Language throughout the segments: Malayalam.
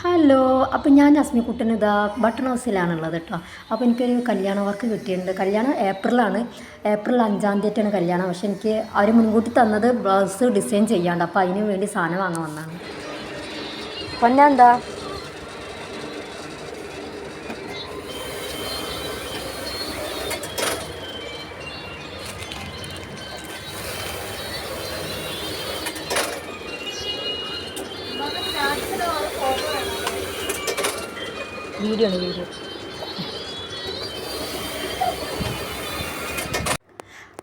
ഹലോ അപ്പം ഞാൻ അസ്മിക്കുട്ടൻ ഇതാ ബട്ടൺ ഹൗസിലാണുള്ളത് കേട്ടോ അപ്പോൾ എനിക്കൊരു കല്യാണ വർക്ക് കിട്ടിയിട്ടുണ്ട്. കല്യാണം ഏപ്രിലാണ്. ഏപ്രിൽ അഞ്ചാം തീയതിയാണ് കല്യാണം. പക്ഷെ എനിക്ക് അവർ മുൻകൂട്ടി തന്നത് ബ്ലൗസ് ഡിസൈൻ ചെയ്യാണ്ട്. അപ്പോൾ അതിന് വേണ്ടി സാധനം വാങ്ങാൻ വന്നതാണ്. പൊന്നെന്താ വീഡിയോ ആണ് വീഡിയോ.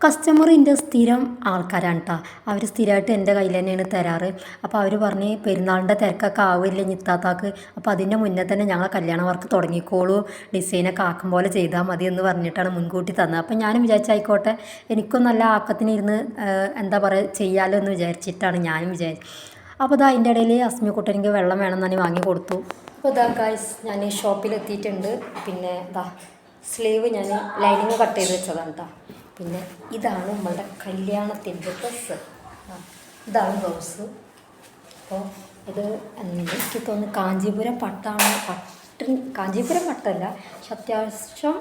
കസ്റ്റമർ എന്റെ സ്ഥിരം ആൾക്കാരാണ് കേട്ടോ അവർ സ്ഥിരമായിട്ട് എന്റെ കയ്യിൽ തന്നെയാണ് തരാറ്. അപ്പോൾ അവർ പറഞ്ഞ് പെരുന്നാളിന്റെ തിരക്കൊക്കെ ആവില്ല ഞിത്താത്താക്ക് അപ്പോൾ അതിന്റെ മുന്നേ തന്നെ ഞങ്ങൾ കല്യാണ വർക്ക് തുടങ്ങിക്കോളൂ. ഡിസൈനൊക്കെ ആക്കും പോലെ ചെയ്താൽ മതി എന്ന് പറഞ്ഞിട്ടാണ് മുൻകൂട്ടി തന്നത്. അപ്പോൾ ഞാനും വിചാരിച്ചായിക്കോട്ടെ എനിക്കും നല്ല ആക്കത്തിനിരുന്ന് എന്താ പറയുക ചെയ്യാലോ എന്ന് വിചാരിച്ചിട്ടാണ് ഞാനും വിചാരിച്ചത്. അപ്പോൾ ഇതാ അതിന്റെ ഇടയിൽ അസ്മിക്കുട്ടനിക്ക് വെള്ളം വേണമെന്നാണ് വാങ്ങി കൊടുത്തു. അപ്പോൾ ഇതാ ഗായ്സ് ഞാൻ ഷോപ്പിലെത്തിയിട്ടുണ്ട് പിന്നെ ഇതാ സ്ലീവ് ഞാൻ ലൈനിങ് കട്ട് ചെയ്ത് വെച്ചതാണ് കേട്ടോ പിന്നെ ഇതാണ് നമ്മളുടെ കല്യാണത്തിന്റെ ഡ്രസ്സ് ഇതാണ് ബ്ലൗസ് അപ്പോൾ ഇത് എനിക്ക് തോന്നുന്നു കാഞ്ചീപുരം പട്ടാണ്. പട്ട് കാഞ്ചീപുരം പട്ടല്ല പക്ഷെ അത്യാവശ്യം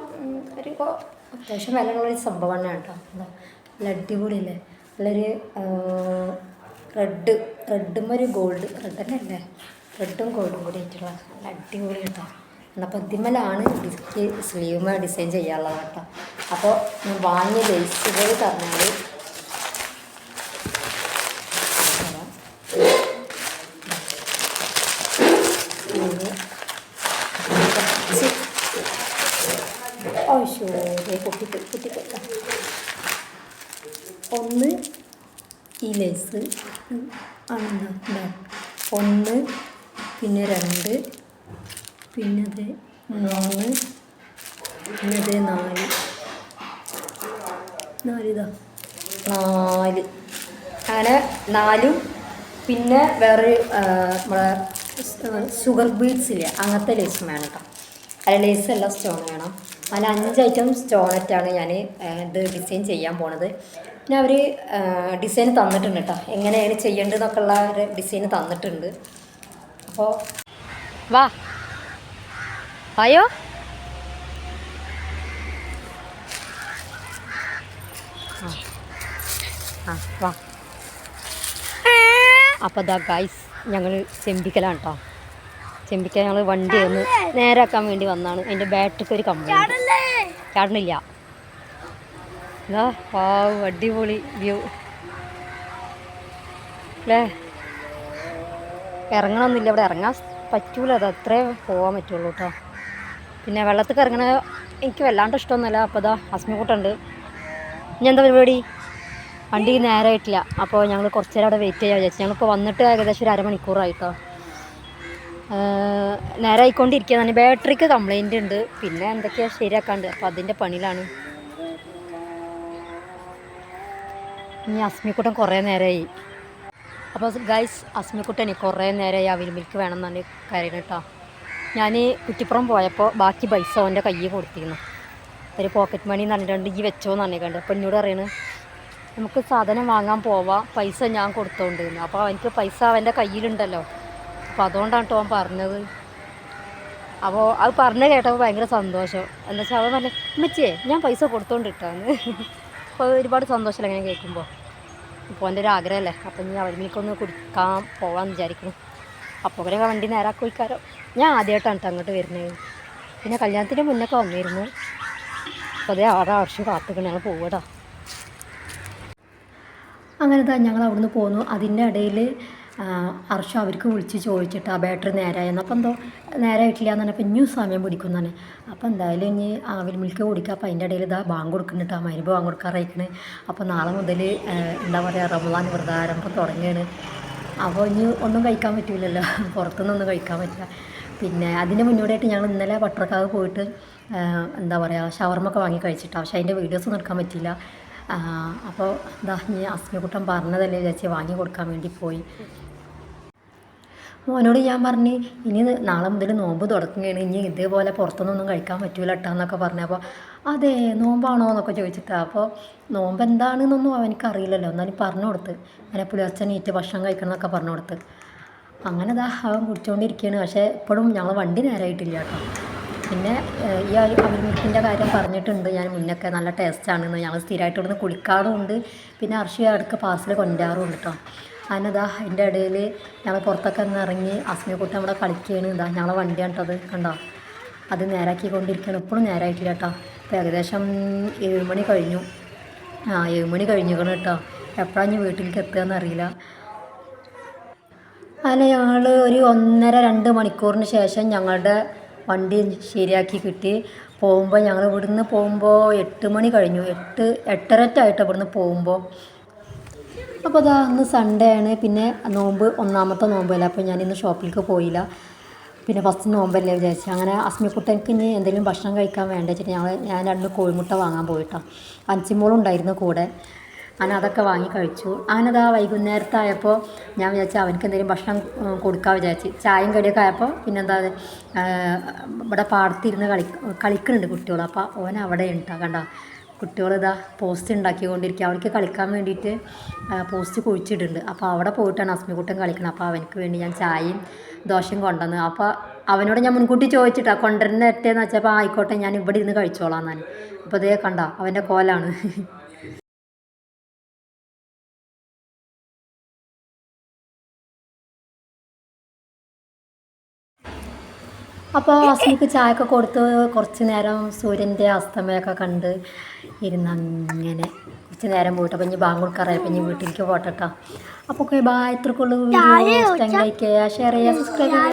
ഒരു അത്യാവശ്യം വിലയുള്ളൊരു സംഭവം തന്നെയാണ് കേട്ടോ. നല്ല അടിപൊളിയല്ലേ? നല്ലൊരു റെഡ് റെഡും ഒരു ഗോൾഡ് റെഡ് തന്നെ അല്ലേ റെഡും ഗോൾഡും കൂടി ആയിട്ടുള്ള നല്ല അടിപൊളി കേട്ടോ. അപ്പോൾ ഇതിമ്മലാണ് ഡിസ്ക് സ്ലീവ് ഡിസൈൻ ചെയ്യാനുള്ളത് കേട്ടോ. അപ്പോൾ വാങ്ങിയ ലേസുകൾ പറഞ്ഞാൽ ഓശോ ഒന്ന് ഈ ലേസ് ഇതാ. ഒന്ന് പിന്നെ രണ്ട്. പിന്നത് മൂന്ന്. പിന്നത് നാല്. നാലിതാ നാല്. അങ്ങനെ നാലും. പിന്നെ വേറൊരു നമ്മളെ ഷുഗർ ബീഡ്സ് ഇല്ലേ? അങ്ങനത്തെ ലേസും വേണം കേട്ടോ. അല്ല ലേസ് എല്ലാം സ്റ്റോൺ വേണം. അതിൽ അഞ്ച് ഐറ്റം സ്റ്റോണറ്റാണ് ഞാൻ ഇത് ഡിസൈൻ ചെയ്യാൻ പോണത്. പിന്നെ അവർ ഡിസൈൻ തന്നിട്ടുണ്ട് കേട്ടോ. എങ്ങനെയാണ് ചെയ്യേണ്ടതെന്നൊക്കെ ഉള്ള ഒരു ഡിസൈൻ തന്നിട്ടുണ്ട്. അപ്പോൾ വാ. വായോ. ആ വാ. അപ്പോൾ ദാ ഗൈസ് ഞങ്ങൾ ചെമ്പിക്കലാണ് കേട്ടോ ചെമ്പിക്കൽ ഞങ്ങൾ വണ്ടി ഒന്ന് നേരാക്കാൻ വേണ്ടി വന്നാണ്. അതിന്റെ ബാറ്ററിക്ക് ഒരു കംപ്ലൈന്റ് ചാടണില്ല. വാവ് അടിപൊളി വ്യൂ അല്ലേ ഇറങ്ങണമെന്നില്ല ഇവിടെ ഇറങ്ങാൻ പറ്റൂല. അത് അത്രേ പോകാൻ പറ്റുള്ളൂ കേട്ടോ. പിന്നെ വെള്ളത്തിൽ ഇറങ്ങണ എനിക്ക് വല്ലാണ്ട് ഇഷ്ടമൊന്നുമല്ല. അപ്പോൾ ഇതാ അസ്മിക്കൂട്ടുണ്ട് ഇനി എന്താ പരിപാടി? വണ്ടി നേരമായിട്ടില്ല അപ്പോൾ ഞങ്ങൾ കുറച്ച് നേരം അവിടെ വെയിറ്റ് ചെയ്യാൻ വിചാരിച്ചു. ഞങ്ങളിപ്പോൾ വന്നിട്ട് ഏകദേശം ഒരു അരമണിക്കൂറായിട്ടോ തന്നെ ബാറ്ററിക്ക് കംപ്ലൈന്റ് ഉണ്ട്. പിന്നെ എന്തൊക്കെയാണ് ശരിയാക്കാണ്ട്. അപ്പോൾ അതിന്റെ പണിയിലാണ്. ഇനി അസ്മിക്കൂട്ടം കുറേ നേരമായി അപ്പോൾ ഗൈസ് അസ്മിക്കുട്ടന് കുറേ നേരമായി അവിൽ മിൽക്ക് വേണം എന്നാണ് കരയുന്നത് കേട്ടോ. ഞാൻ കുറ്റിപ്പുറം പോയപ്പോൾ ബാക്കി പൈസ അവന്റെ കയ്യിൽ കൊടുത്തിരുന്നു. ഒരു പോക്കറ്റ് മണി എന്ന് പറഞ്ഞിട്ടുണ്ട് ഈ വെച്ചോന്ന് കണ്ടത് അപ്പോൾ എന്നോട് പറയണ് നമുക്ക് സാധനം വാങ്ങാൻ പോവാം പൈസ ഞാൻ കൊടുത്തോണ്ടിരുന്നു. അപ്പോൾ എനിക്ക് പൈസ അവന്റെ കയ്യിലുണ്ടല്ലോ. അപ്പോൾ അതുകൊണ്ടാണ് കേട്ടോ അവൻ പറഞ്ഞത്. അപ്പോൾ അത് പറഞ്ഞു കേട്ടപ്പോൾ ഭയങ്കര സന്തോഷം. എന്താ വെച്ചാൽ അവൻ പറഞ്ഞു ഉമ്മച്ചിയെ ഞാൻ പൈസ കൊടുത്തോണ്ടിട്ടാന്ന്. അപ്പോൾ ഒരുപാട് സന്തോഷമല്ല ഇങ്ങനെ കേൾക്കുമ്പോൾ ഇപ്പോൾ ഒരു ആഗ്രഹമല്ലേ അപ്പം ഇനി അവരിലേക്കൊന്ന് കുടിക്കാൻ പോകാമെന്ന് വിചാരിക്കുന്നു. അപ്പോൾ അവരൊക്കെ വണ്ടി നേരാക്കി പോയിക്കാരോ ഞാൻ ആദ്യമായിട്ടാണ് അങ്ങോട്ട് വരുന്നത് പിന്നെ കല്യാണത്തിന് മുന്നൊക്കെ വന്നിരുന്നു. അപ്പോൾ അതേ ആടെ ആവശ്യം കാത്തുക്കണം ഞങ്ങൾ പോവടാ അങ്ങനെ തന്നെ ഞങ്ങൾ അവിടുന്ന് പോന്നു. അതിന്റെ ഇടയിൽ അർഷ അവർക്ക് വിളിച്ച് ചോദിച്ചിട്ട് ആ ബാറ്ററി നേരായെന്ന് അപ്പോൾ എന്തോ നേരായിട്ടില്ല എന്ന് പറഞ്ഞപ്പോൾ ഇനിയും സമയം പിടിക്കുന്നതാണ് അപ്പോൾ എന്തായാലും ഇനി ആവിൽ മിൽക്ക് കുടിക്കുക അപ്പോൾ അതിന്റെ ഇടയിൽ ഇതാ ബാങ്ക് കൊടുക്കുന്നുണ്ട് ആ മരുമ്പ് ബാങ്ക് കൊടുക്കാറായിക്കണ്. അപ്പോൾ നാളെ മുതൽ എന്താ പറയുക റമദാൻ വ്രതാരംഭം തുടങ്ങിയാണ് അപ്പോൾ ഇനി ഒന്നും കഴിക്കാൻ പറ്റില്ലല്ലോ പുറത്തുനിന്നൊന്നും കഴിക്കാൻ പറ്റില്ല. പിന്നെ അതിന്റെ മുന്നോടിയായിട്ട് ഞങ്ങൾ ഇന്നലെ പട്ടർക്കാവ് പോയിട്ട് എന്താ പറയുക ഷവർമൊക്കെ വാങ്ങി കഴിച്ചിട്ടാണ് പക്ഷേ അതിന്റെ വീഡിയോസ് എടുക്കാൻ പറ്റിയില്ല. അപ്പോൾ എന്താ ഇനി അസ്മിക്കുട്ടൻ പറഞ്ഞതല്ലേ വിചാരിച്ച് വാങ്ങി കൊടുക്കാൻ വേണ്ടി പോയി. മോനോട് ഞാൻ പറഞ്ഞ് ഇനി നാളെ മുതൽ നോമ്പ് തുടങ്ങുകയാണ്. ഇനി ഇതേപോലെ പുറത്തുനിന്നൊന്നും കഴിക്കാൻ പറ്റൂല കേട്ടോ എന്നൊക്കെ പറഞ്ഞപ്പോൾ അതെ നോമ്പാണോ എന്നൊക്കെ ചോദിച്ചിട്ട്. അപ്പോൾ നോമ്പ് എന്താണെന്നൊന്നും അവനക്ക് അറിയില്ലല്ലോ എന്നാലും പറഞ്ഞു കൊടുത്ത്. അങ്ങനെ പുലർച്ചെ നീറ്റ് ഭക്ഷണം കഴിക്കണം എന്നൊക്കെ പറഞ്ഞു കൊടുത്ത്. അങ്ങനെ ഇതാ അവൻ കുടിച്ചുകൊണ്ടിരിക്കുകയാണ് പക്ഷേ ഇപ്പോഴും ഞങ്ങൾ വണ്ടി നേരായിട്ടില്ല കേട്ടോ പിന്നെ ഈ ഒരു അവിൽമിൽക്കിന്റെ കാര്യം പറഞ്ഞിട്ടുണ്ട്. ഞാൻ മുന്നൊക്കെ നല്ല ടേസ്റ്റാണെന്ന് ഞങ്ങൾ സ്ഥിരമായിട്ട് ഇവിടുന്ന് കുളിക്കാറുമുണ്ട് പിന്നെ അർഷിയ അടുക്ക പാർസൽ കൊണ്ടാറുമുണ്ട് കേട്ടോ അതിനിതാ അതിന്റെ ഇടയിൽ ഞങ്ങൾ പുറത്തൊക്കെ ഒന്ന് ഇറങ്ങി അസ്മിക്കുട്ടി നമ്മുടെ കളിക്കുകയാണ് ഇതാ ഞങ്ങളെ വണ്ടിയാണ് കണ്ടോ? അത് നേരാക്കിക്കൊണ്ടിരിക്കുകയാണ്. ഇപ്പോഴും നേരായിട്ടില്ല കേട്ടോ. ഇപ്പോൾ ഏകദേശം ഏഴ് മണി കഴിഞ്ഞു. ആ ഏഴ് മണി കഴിഞ്ഞിരിക്കണം കേട്ടോ. എപ്പോഴാണ് ഞാൻ വീട്ടിലേക്ക് എത്തുകയെന്ന് അറിയില്ല അങ്ങനെ ഞങ്ങൾ ഒരു ഒന്നര രണ്ട് മണിക്കൂറിന് ശേഷം ഞങ്ങളുടെ വണ്ടി ശരിയാക്കി കിട്ടി. പോകുമ്പോൾ ഞങ്ങൾ ഇവിടുന്ന് പോകുമ്പോൾ എട്ട് മണി കഴിഞ്ഞു. എട്ട് എട്ടരറ്റായിട്ട് ഇവിടുന്ന് പോകുമ്പോൾ. അപ്പോൾ അതാ അന്ന് സൺഡേ ആണ്. പിന്നെ നോമ്പ് ഒന്നാമത്തെ നോമ്പല്ല? അപ്പോൾ ഞാൻ ഇന്ന് ഷോപ്പിലേക്ക് പോയില്ല. പിന്നെ ഫസ്റ്റ് നോമ്പല്ലേ വിചാരിച്ചു. അങ്ങനെ അസ്മിക്കുട്ടൻക്ക് ഇനി എന്തെങ്കിലും ഭക്ഷണം കഴിക്കാൻ വേണ്ട വെച്ചിട്ട് ഞങ്ങൾ ഞാൻ രണ്ട് കോഴിമുട്ട വാങ്ങാൻ പോയിട്ടോ. അഞ്ചുമോളും ഉണ്ടായിരുന്നു കൂടെ. അങ്ങനെ അതൊക്കെ വാങ്ങി കഴിച്ചു. അങ്ങനെ അതാ വൈകുന്നേരത്തായപ്പോൾ ഞാൻ വിചാരിച്ചു അവനക്ക് എന്തെങ്കിലും ഭക്ഷണം കൊടുക്കാൻ വിചാരിച്ചു. ചായയും കടിയൊക്കെ ആയപ്പോൾ പിന്നെ എന്താ ആ, ഇവിടെ പാടത്തിരുന്ന് കളി കളിക്കുന്നുണ്ട് കുട്ടികൾ അപ്പോൾ ഓൻ അവിടെ ഉണ്ടാ കണ്ട? കുട്ടികളിതാ പോസ്റ്റ് ഉണ്ടാക്കിക്കൊണ്ടിരിക്കുക. അവൾക്ക് കളിക്കാൻ വേണ്ടിയിട്ട് പോസ്റ്റ് കുഴിച്ചിട്ടുണ്ട് അപ്പോൾ അവിടെ പോയിട്ടാണ് അസ്മികുട്ടൻ കളിക്കുന്നത് അപ്പോൾ അവനക്ക് വേണ്ടി ഞാൻ ചായയും ദോശയും കൊണ്ടുവന്നു. അപ്പോൾ അവനോട് ഞാൻ മുൻകൂട്ടി ചോദിച്ചിട്ടാ കൊണ്ടുവരുന്ന എത്തേന്ന് വെച്ചപ്പോൾ ആയിക്കോട്ടെ ഞാൻ ഇവിടെ ഇരുന്ന് കഴിച്ചോളാം എന്നാൽ അപ്പോൾ ഇതേ കണ്ട അവന്റെ കോലാണ്. അപ്പോൾ അസ്മിക്ക് ചായയൊക്കെ കൊടുത്ത് കുറച്ച് നേരം സൂര്യന്റെ അസ്തമയൊക്കെ കണ്ട് ഇരുന്ന് അങ്ങനെ കുറച്ച് നേരം പോയിട്ട്. അപ്പം ഇനി ബാങ്ക് കൊടുക്കാറായപ്പോൾ ഇനി വീട്ടിലേക്ക് പോട്ടെ കേട്ടോ അപ്പോൾ ഓക്കെ ബായ് ഇത്രക്കുള്ളൂ ഇഷ്ടം ലൈക്ക് ചെയ്യുക ഷെയർ ചെയ്യുക സബ്സ്ക്രൈബ് ചെയ്യുക